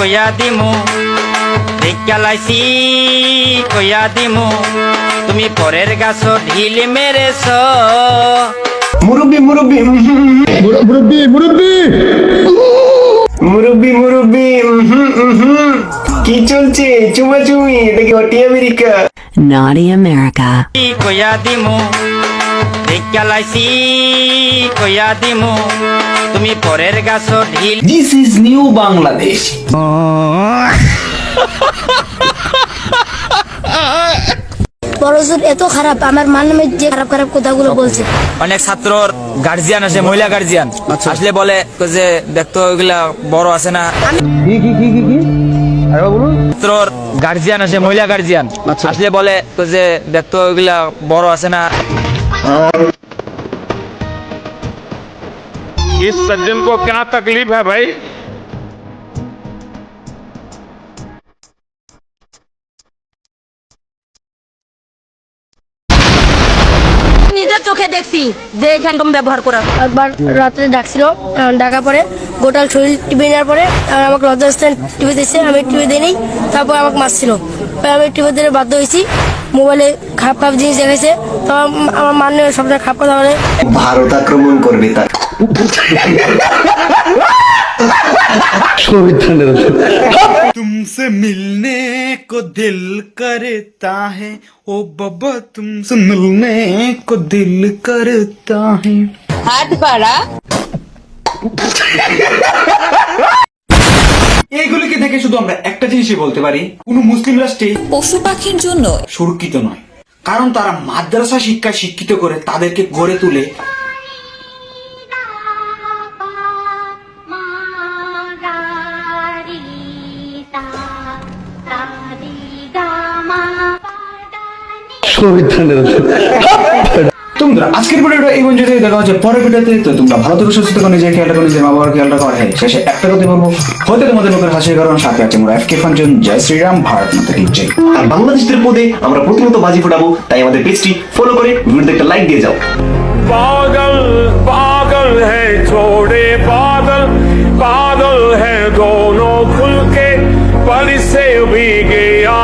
কইয়া দিমু দেখা লাইছি কইয়া দিমু তুমি পরের গাছ ঢিল মেরেছ। মুরব্বি মুরব্বি। মুরব্বি মুরব্বি মুরব্বি মুরব্বি কি চলছে? চুমাচুমি দেখি অটি আমেরিকা? Naughty America. কইয়া দিমু দেখা লাইছি কইয়া দিমু তুমি পরের গাছ ঢিল দিস ইজ নিউ বাংলাদেশ বড়জোর এত খারাপ আমার মান নামে যে খারাপ খারাপ কথাগুলো বলছে। অনেক ছাত্রর গার্জিয়ান আসে মহিলা গার্জিয়ান আসলে বলে যে দেখতো ওইগুলা বড় আছে না। ছাত্রর গার্জিয়ান আসে মহিলা গার্জিয়ান আসলে বলে যে দেখতো ওইগুলা বড় আছে না। इस सज्जन को क्या तकलीफ है भाई নিজের চোখে দেখছি যে এখানকম ব্যবহার করা একবার রাত্রে ডাকছিল আহ, ডাকার পরে গোটাল শরীর টিপে নেওয়ার পরে আর আমাকে লজ্জাস্থান টিপে দিচ্ছে আমি টিপে দিই নি তারপর আমাকে মারছিল পরে আমি টিপে দিতে বাধ্য হয়েছি মোবাইলে খারাপ খারাপ জিনিস দেখেছে তো আম- আমার মানে সবসময় খারাপ কথা বলে ভারত আক্রমণ করবে তার तुमसे मिलने को दिल करता है ओ बाबा तुमसे मिलने को दिल करता है হাত বাড়া দেখে শুধু আমরা একটা জিনিসই বলতে পারি কোন মুসলিম রাষ্ট্রে পশু পাখির জন্য সুরক্ষিত নয়। কারণ তারা মাদ্রাসা শিক্ষা শিক্ষিত করে তাদেরকে গড়ে তুলে তো বন্ধুরা আজকের ভিডিওটা এই পর্যন্ত দেখা হচ্ছে পরের ভিডিওতে। তো তোমরা ভালো থেকে সুস্থ থাকো নিজের খেয়াল রাখো নিজের মা বাবার খেয়াল রাখো। হ্যাঁ শেষে একটা কথা বলব। হতে তোমাদের মুখের হাসি কারণ সাথে আছে আমরা এফকে ফাংশন জয় শ্রীরাম ভারত মাতা কি জয়। আর বাংলাদেশদের পদে আমরা প্রতিনিয়ত বাজি ফোটাবো তাই আমাদের পেজটি ফলো করে ভিডিওতে একটা লাইক দিয়ে যাও। পাগল পাগল হে ছোড়ে পাগল পাগল হে দোনো খুলকে পরি সে ভি গয়া